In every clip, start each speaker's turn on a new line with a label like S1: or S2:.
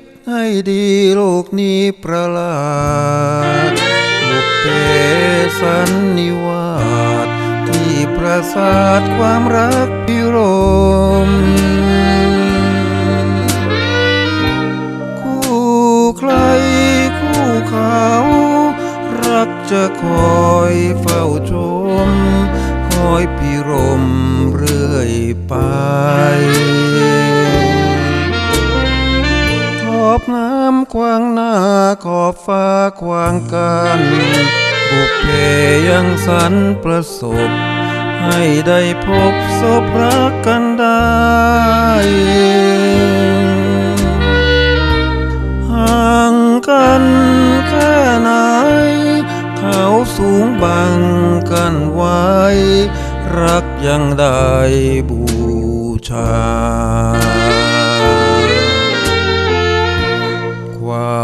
S1: ดให้ดีโลกนี้ประหลาดบุพเพสันนิวาสที่ประสาทความรักพิรมคู่ใครคู่เขา รักจะคอยเฝ้าชม คอยพิรมเรื่อยไปำกว้างหน้าขอบฟ้ากว้างกันบุพเพยังสรรประสบ ให้ได้พบศพรักกันได้ ห่างกันแค่ไหน เขาสูงบังกันไว้ รักยังได้บูชา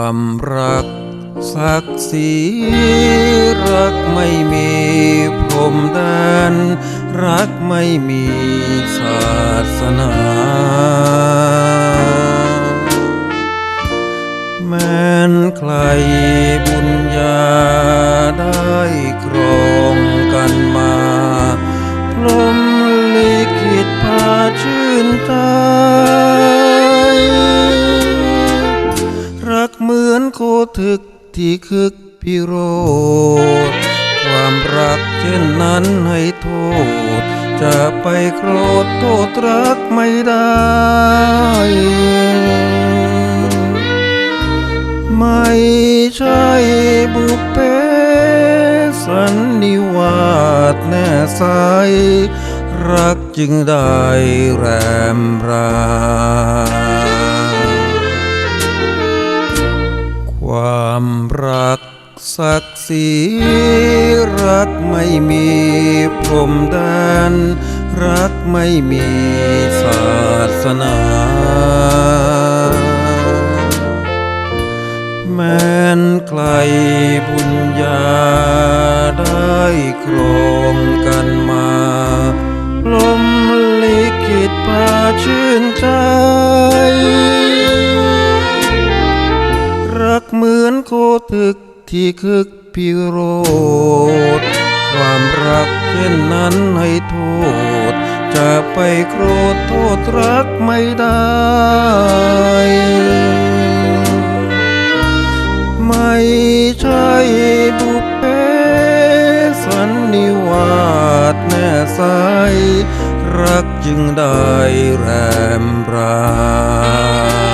S1: ความรักศักดิ์ศรีรักไม่มีพรมแดนรักไม่มีศาสนา แม้นใครบุญญาได้ครองกันมา ทึกที่คึกพิโรธความรักเช่นนั้นให้โทษ จะไปโกรธโทษรักไม่ได้ ไม่ใช่บุพเพสันนิวาสแน่ใสรักจึงได้แรมรา รักศักดิ์ศรีรักไม่มีพรมแดนรักไม่มีศาสนา แม้นใครบุญญาได้ครอง ที่คึกพิโรธความรักเช่นนั้นให้โทษ จะไปโกรธโทษรักไม่ได้ ไม่ใช่บุพเพสันนิวาสแน่ใสรักจึงได้แรมรา